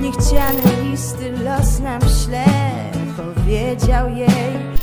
Niespodziane listy los nam śle Powiedział jej